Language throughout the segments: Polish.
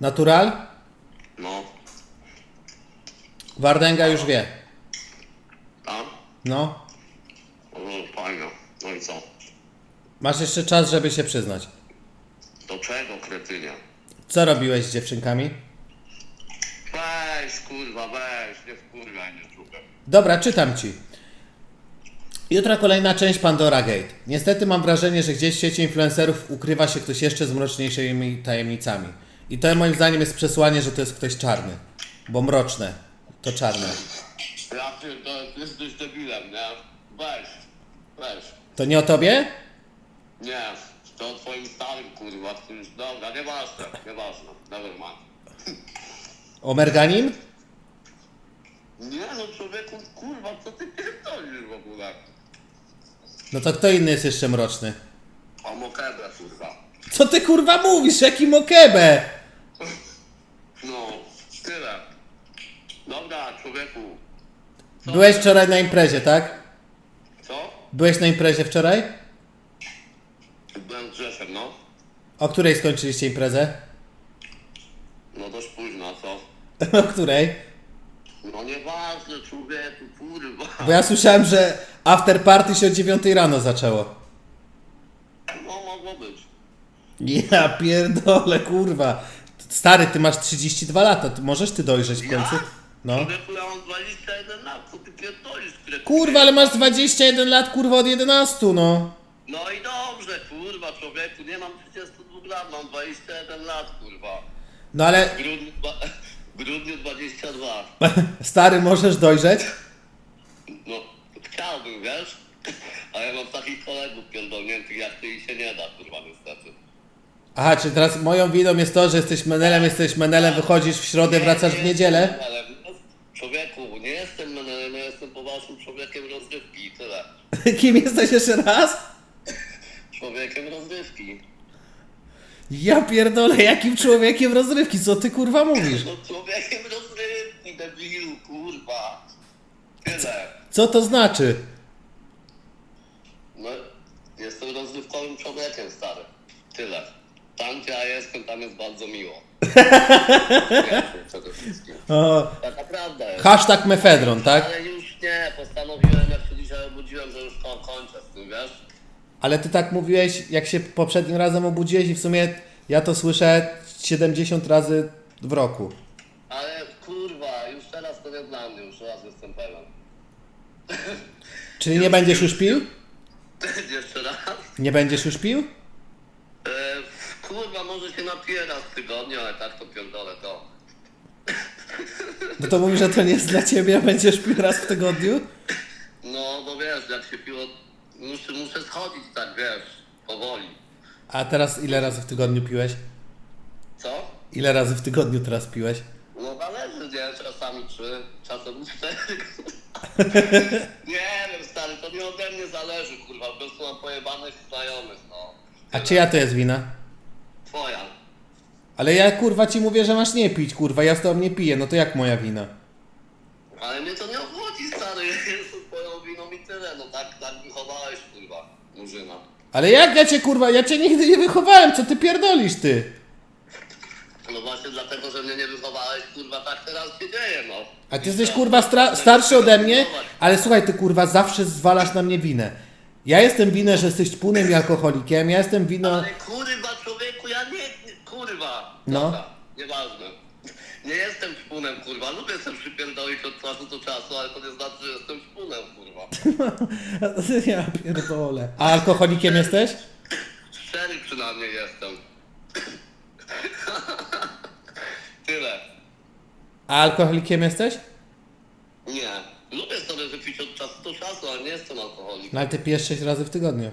Natural? No, Wardęga już wie. tam? No. O, fajno. No i co? Masz jeszcze czas, żeby się przyznać. Do czego, kretynie? Co robiłeś z dziewczynkami? Weź, kurwa, weź, nie wkurwiaj mnie, człowiek. Dobra, czytam ci. Jutro kolejna część Pandora Gate. Niestety mam wrażenie, że gdzieś w świecie influencerów ukrywa się ktoś jeszcze z mroczniejszymi tajemnicami. I to moim zdaniem jest przesłanie, że to jest ktoś czarny. Bo mroczne to czarne. Ja pierdolę, ty jesteś debilem, nie? Weź, weź. To nie o tobie? Nie, to o twoim starym, kurwa, którymś... Dobra, nieważne, nieważne, never mind. O Merganim? Nie no, człowieku, kurwa, co ty pierdolisz w ogóle? No to kto inny jest jeszcze mroczny? O mokebę, kurwa. Co ty kurwa mówisz? Jaki mokebę? No, tyle. Dobra, człowieku. Co? Byłeś wczoraj na imprezie, tak? Co? Byłeś na imprezie wczoraj? Byłem z Grzeszem, no. O której skończyliście imprezę? No dość późno, a co? O której? No nieważne, człowieku, kurwa. Bo ja słyszałem, że after party się o 9 rano zaczęło. No mogło być. Ja pierdolę, kurwa. Stary, ty masz 32 lata, ty możesz ty dojrzeć w końcu? Ja? No. Ja mam 21 lat, co ty pierdolisz, które... Kurwa, ale masz 21 lat, kurwa, od 11, no. No i dobrze, kurwa, człowieku, nie mam 32 lat, mam 21 lat, kurwa. No ale, W grudniu, dwa- w grudniu 22. stary, możesz dojrzeć? No, chciałbym, wiesz? A ja mam takich kolegów pierdolniętych jak ty i się nie da, kurwa, niestety. Aha, czy teraz moją winą jest to, że jesteś menelem, jesteś menelem, wychodzisz w środę, wracasz w Nie niedzielę? jestem menelem. Człowieku, nie jestem menelem, ja jestem poważnym człowiekiem rozrywki i tyle. Kim jesteś jeszcze raz? Człowiekiem rozrywki. Ja pierdolę, jakim człowiekiem rozrywki, co ty kurwa mówisz? No człowiekiem rozrywki, debilu, kurwa. Tyle. Co to znaczy? No, jestem rozrywkowym człowiekiem, stary. Tyle. Tam, gdzie ja jestem, tam jest bardzo miło. Przede wszystkim. O, Tak naprawdę jest. hashtag mefedron, tak? Ale już nie, postanowiłem, jak się dzisiaj obudziłem, że już ko- kończę z tym, wiesz? Ale ty tak mówiłeś, jak się poprzednim razem obudziłeś i w sumie ja to słyszę 70 razy w roku. Ale kurwa, już teraz to nie dla mnie, już raz jestem pełen. Czyli nie będziesz już pił? Jeszcze raz? Nie będziesz już pił? Kurwa, może się napiję raz w tygodniu, ale tak to pierdolę to. No to mówisz, że to nie jest dla ciebie, będziesz pił raz w tygodniu? No, bo wiesz, jak się piło, muszę, muszę schodzić tak, wiesz, powoli. A teraz ile razy w tygodniu piłeś? Co? Ile razy w tygodniu teraz piłeś? No zależy, nie? Czasami trzy, czasem cztery. nie wiem, stary, to nie ode mnie zależy, kurwa, po prostu mam pojebanych znajomych, no. A czyja to jest wina? Twoja. Ale ja kurwa ci mówię, że masz nie pić, kurwa, ja z tobą nie piję, no to jak moja wina? Ale mnie to nie obchodzi, stary, jestem twoją winą i tyle, no tak, tak wychowałeś, kurwa, murzyna. Ale jak ja cię kurwa, ja cię nigdy nie wychowałem, co ty pierdolisz ty? No właśnie dlatego, że mnie nie wychowałeś, kurwa, tak teraz się dzieje, no. A ty jesteś kurwa stra- starszy ode mnie, ale słuchaj, ty kurwa zawsze zwalasz na mnie winę. Ja jestem winę, że jesteś punem i alkoholikiem, ja jestem winę... Ale kurwa, człowieku, ja nie, nie kurwa. No. Dobra, nieważne. Nie jestem szpunem, kurwa, lubię sobie przypierdolić od czasu do czasu, ale to nie znaczy, że jestem szpunem, kurwa. ja pierdolę. A alkoholikiem jesteś? Szczery przynajmniej jestem. Tyle. A alkoholikiem jesteś? Nie. Lubię sobie wypić od czasu do czasu, ale nie jestem alkoholikiem. No ale ty pijesz 6 razy w tygodniu.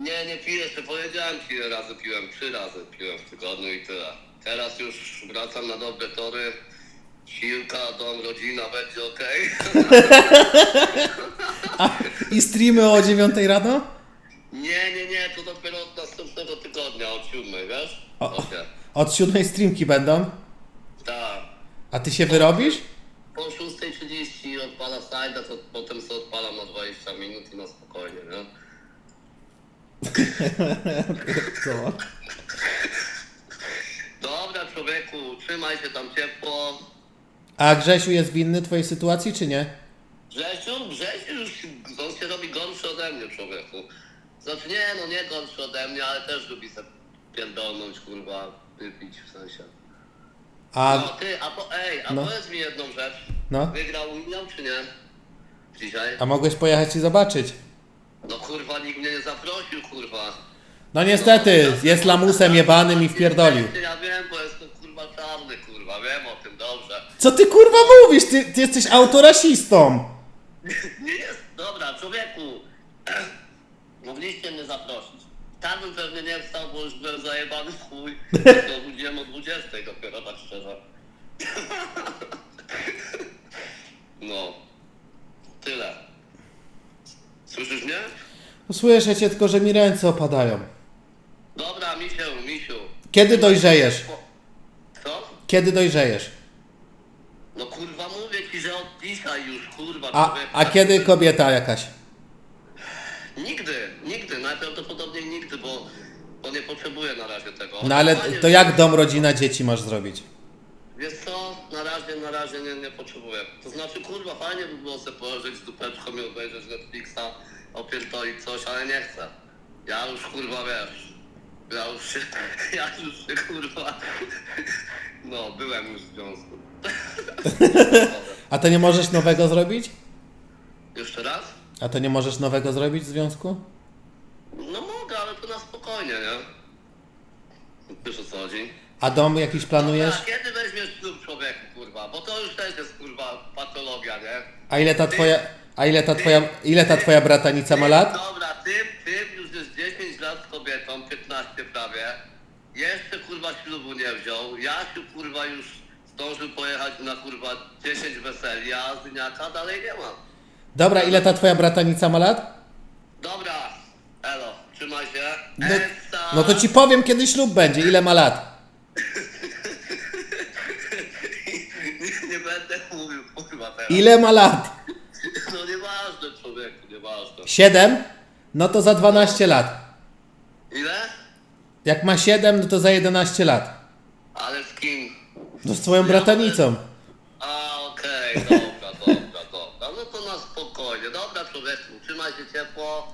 Nie, nie piję się, powiedziałem ci ile razy piłem, trzy razy piłem w tygodniu i tyle. Teraz już wracam na dobre tory. Siłka, dom, rodzina, będzie okej. I streamy o 9 rano? Nie, nie, nie, to dopiero od następnego tygodnia, od siódmej, wiesz? O. Okej. Od 7 streamki będą. Tak. A ty się wyrobisz? Po 6.30 odpala sajda, to potem sobie odpalam na 20 minut i na spokojnie, nie? Co? Trzymaj się tam ciepło. A Grzesiu jest winny twojej sytuacji, czy nie? Grzesiu, Grzesiu już on się robi gorszy ode mnie, człowieku. Znaczy nie, no nie gorszy ode mnie, ale też lubi sobie pierdolnąć, kurwa, wypić w sensie. A, No ty, a po, ej, a No. powiedz mi jedną rzecz. no, Wygrał William czy nie? Dzisiaj? a mogłeś pojechać i zobaczyć. No kurwa, nikt mnie nie zaprosił, kurwa. No niestety, jest lamusem jebanym i wpierdolił. Ja wiem, bo jestem kurwa kurwa, wiem o tym dobrze. Co ty kurwa mówisz? Ty, ty jesteś autorasistą. Nie jest, dobra, człowieku. Mogliście mnie zaprosić. Tam bym pewnie nie wstał, bo już byłem zajebany w chuj. To budziłem o 20 dopiero, tak szczerze. No. Tyle. Słyszysz mnie? Słyszę cię tylko, że mi ręce opadają. Dobra, misiu, misiu. Kiedy dojrzejesz? Co? Kiedy dojrzejesz? No kurwa, mówię ci, że od dzisiaj już, kurwa, A, a kiedy kobieta jakaś? Nigdy, nigdy, najprawdopodobniej nigdy, bo, bo nie potrzebuję na razie tego. No ale Panie, to jak dom, rodzina, dzieci masz zrobić? Wiesz co, na razie, na razie nie, nie potrzebuję. To znaczy, kurwa, fajnie by było sobie położyć z dupeczką i obejrzeć Netflixa, opierdolić coś, ale nie chcę. Ja już, kurwa, wiesz, ja już się, ja już się, kurwa, no, byłem już w związku. A to nie możesz nowego zrobić? Jeszcze raz? A to nie możesz nowego zrobić w związku? No mogę, ale to na spokojnie, nie? Wiesz o co chodzi? A dom jakiś planujesz? Dobra, kiedy weźmiesz ślub człowieku, kurwa? Bo to już też jest, kurwa, patologia, nie? A ile ta twoja, a ile ta twoja, ile ta twoja bratanica ma lat? Dobra, ty, ty już jest 10 lat z kobietą, 15 prawie. Jeszcze, kurwa, ślubu nie wziął. Jasiu, kurwa, już zdążył pojechać na, kurwa, 10 weseli, a Zyniaka dalej nie ma. Dobra, ile ta twoja bratanica ma lat? Dobra, elo, trzymaj się. No, no to ci powiem, kiedy ślub będzie, ile ma lat. nie, nie będę mówił, kurwa, teraz. Ile ma lat? No nieważne, człowieku, nieważne. 7? No to za 12 lat. Jak ma 7, no to za 11 lat. Ale z kim? No z twoją bratanicą. A, okej, dobra, dobra, dobra. No to na spokojnie. Dobra, człowieku, trzymaj się ciepło.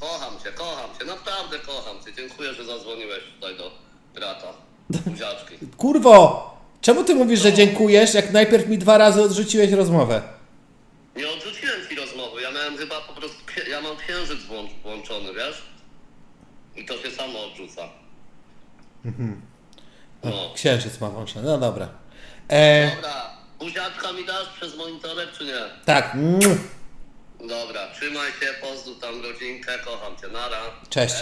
Kocham cię, kocham cię, naprawdę kocham cię. Dziękuję, że zadzwoniłeś tutaj do brata. Buziaczki. Kurwo! Czemu ty mówisz, że dziękujesz, jak najpierw mi dwa razy odrzuciłeś rozmowę? Nie odrzuciłem ci rozmowy, ja miałem chyba po prostu, księ- ja mam księżyc włącz, włączony, wiesz? I to się samo odrzuca. No. Księżyc ma włączony, no dobra. E, Dobra, buziaczka mi dasz przez monitorek, czy nie? tak, mm, Dobra, trzymaj się, pozdrów tam rodzinkę, kocham cię, nara. Cześć.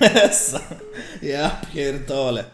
Essa. ja pierdolę.